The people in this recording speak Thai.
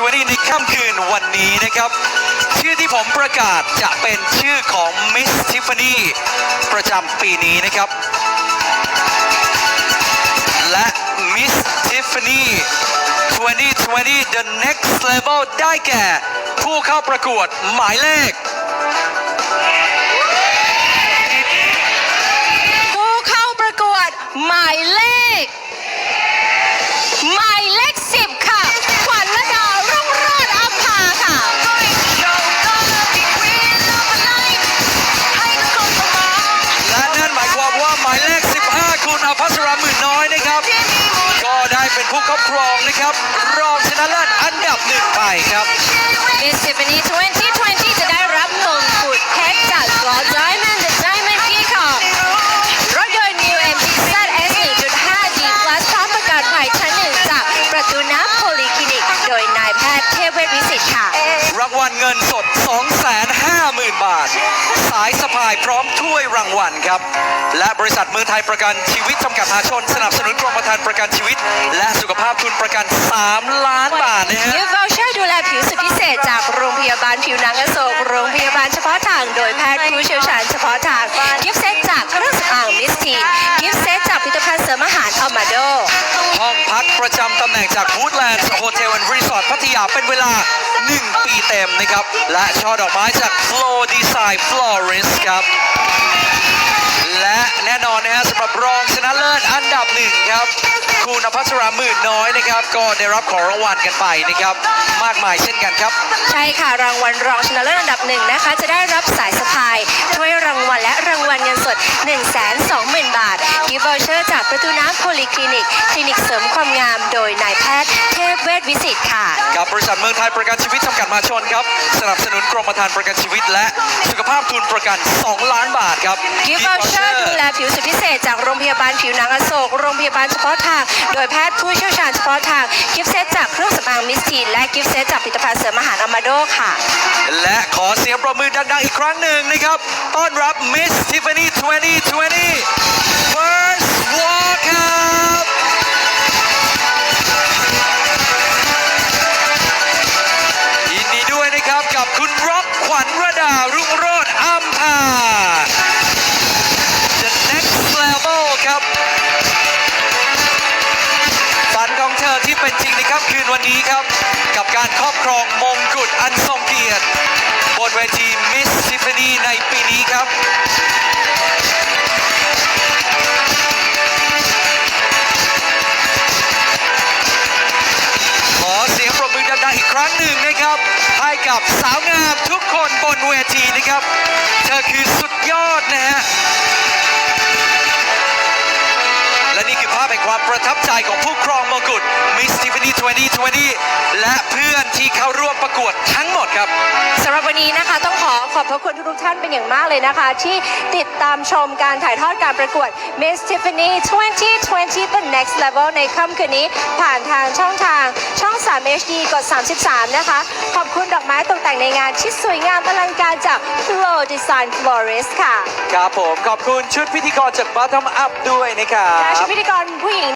2020 ในค่ำคืนวันนี้นะครับ ชื่อที่ผมประกาศจะเป็นชื่อของมิสทิฟฟานี่ประจำปีนี้นะครับ และมิสทิฟฟานี่2020 The Next Level ได้แก่ ผู้เข้าประกวดหมายเลข เป็นผู้ครอบครองนะครับ รองชนะเลิศอันดับหนึ่งไปครับ Miss Tiffany 2020 จะได้รับมงกุฎเพชรจาก Gold Diamond The Diamond Peacock รถยนต์ New MPZ S 1.5G Plus พร้อมประกันภัยชั้นหนึ่งจากประตูน้ำโพลีคลินิก โดยนายแพทย์เทพเวชวิสิทธิ์ค่ะ รางวัลเงินสด 250,000 บาทสายพร้อมถ้วยรางวัลครับ และบริษัทเมืองไทยประกันชีวิตจำกัดมหาชน สนับสนุนกรมธรรม์ประกันชีวิต และสุขภาพทุนประกัน 3 ล้านบาทนะฮะยิฟต์วอลเชอร์ดูแลผิวสุดพิเศษจากโรงพยาบาลผิวหนังอโศกโรงพยาบาลเฉพาะทางโดยแพทย์ผู้เชี่ยวชาญเฉพาะทาง ประจำตำแหน่งจาก Woodlands Hotel and Resort พัทยาเป็นเวลา 1 ปีเต็มนะครับ และช่อดอกไม้จาก Flow Design Florist ครับ และแน่นอนนะฮะสำหรับรองชนะเลิศอันดับหนึ่งครับ คุณอภัสราหมื่นน้อยนะครับ ก็ได้รับของรางวัลกันไปนะครับ มากมายเช่นกันครับ ใช่ค่ะ รางวัลรองชนะเลิศอันดับหนึ่งนะคะ จะได้รับสายสะพายถ้วยรางวัลและรางวัลเงินสด 1 2 0 0 0 0 บาทกิฟต์วอเชอร์จากประตูน้ำโพลีคลินิก ยนายแพทย์เทพเวชวิสิทธิ์ค่ะ กับบริษัทเมืองไทยประกันชีวิตจำกัดมหาชนครับ สนับสนุนกรมธรรม์ประกันชีวิต และสุขภาพทุนประกัน 2 ล้านบาทครับกิฟต์วอเชอร์ดูแลผิวสุดพิเศษจากโรงพยาบาลผิวหนังอโศกโรงพยาบาลเฉพาะทาง โดยแพทย์ผู้เชี่ยวชาญเฉพาะทาง กิฟต์เซตจากเครื่องสำอางมิสทีนและกิฟต์เซตจากผลิตภัณฑ์เสริมอาหารอมาโดค่ะ และขอเสียงปรบมือดังๆอีกครั้งหนึ่งนะครับ ต้อนรับ Miss Tiffany 2020 First กับคุณร็อกขวัญระดารุ่งโรจน์อัมพา The Next Level ครับ ฝันของเธอที่เป็นจริงในค่ำคืนวันนี้ครับ กับการครอบครองมงกุฎอันทรงเกียรติ บนเวที Miss Tiffany ในปีนี้ครับ กับสาวงามทุกคนบนเวทีนะครับ เธอคือสุดยอดนะฮะและ ความประทับใจของผู้ครองมงกุฎ Miss Tiffany 2020 และเพื่อนที่เข้าร่วมประกวดทั้งหมดครับ สำหรับวันนี้นะคะต้องขอขอบพระคุณทุกๆท่านเป็นอย่างมากเลยนะคะ ที่ติดตามชมการถ่ายทอดการประกวด Miss Tiffany 2020 The Next Level ในค่ำคืนนี้ ผ่านทางช่องทางช่อง 3 HD กด 33 นะคะ ขอบคุณดอกไม้ตกแต่งในงานที่สวยงามอลังการจาก Flow Design Florist ค่ะ ครับผมขอบคุณชุดพิธีกรจาก Bottom Up ด้วยนะครับและชุดพิธีกรผู้หญิง